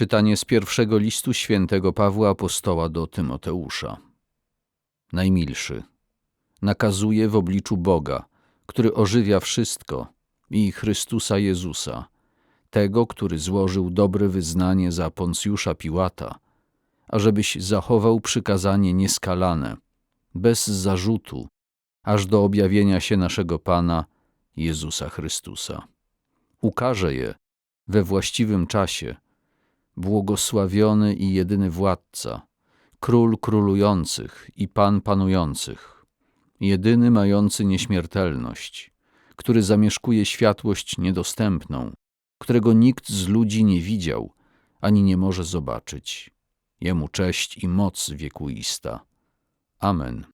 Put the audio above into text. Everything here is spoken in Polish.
Czytanie z pierwszego listu świętego Pawła Apostoła do Tymoteusza. Najmilszy, nakazuje w obliczu Boga, który ożywia wszystko, i Chrystusa Jezusa, tego, który złożył dobre wyznanie za Poncjusza Piłata, ażebyś zachował przykazanie nieskalane, bez zarzutu, aż do objawienia się naszego Pana Jezusa Chrystusa. Ukaże je we właściwym czasie, błogosławiony i jedyny władca, król królujących i pan panujących, jedyny mający nieśmiertelność, który zamieszkuje światłość niedostępną, którego nikt z ludzi nie widział ani nie może zobaczyć. Jemu cześć i moc wiekuista. Amen.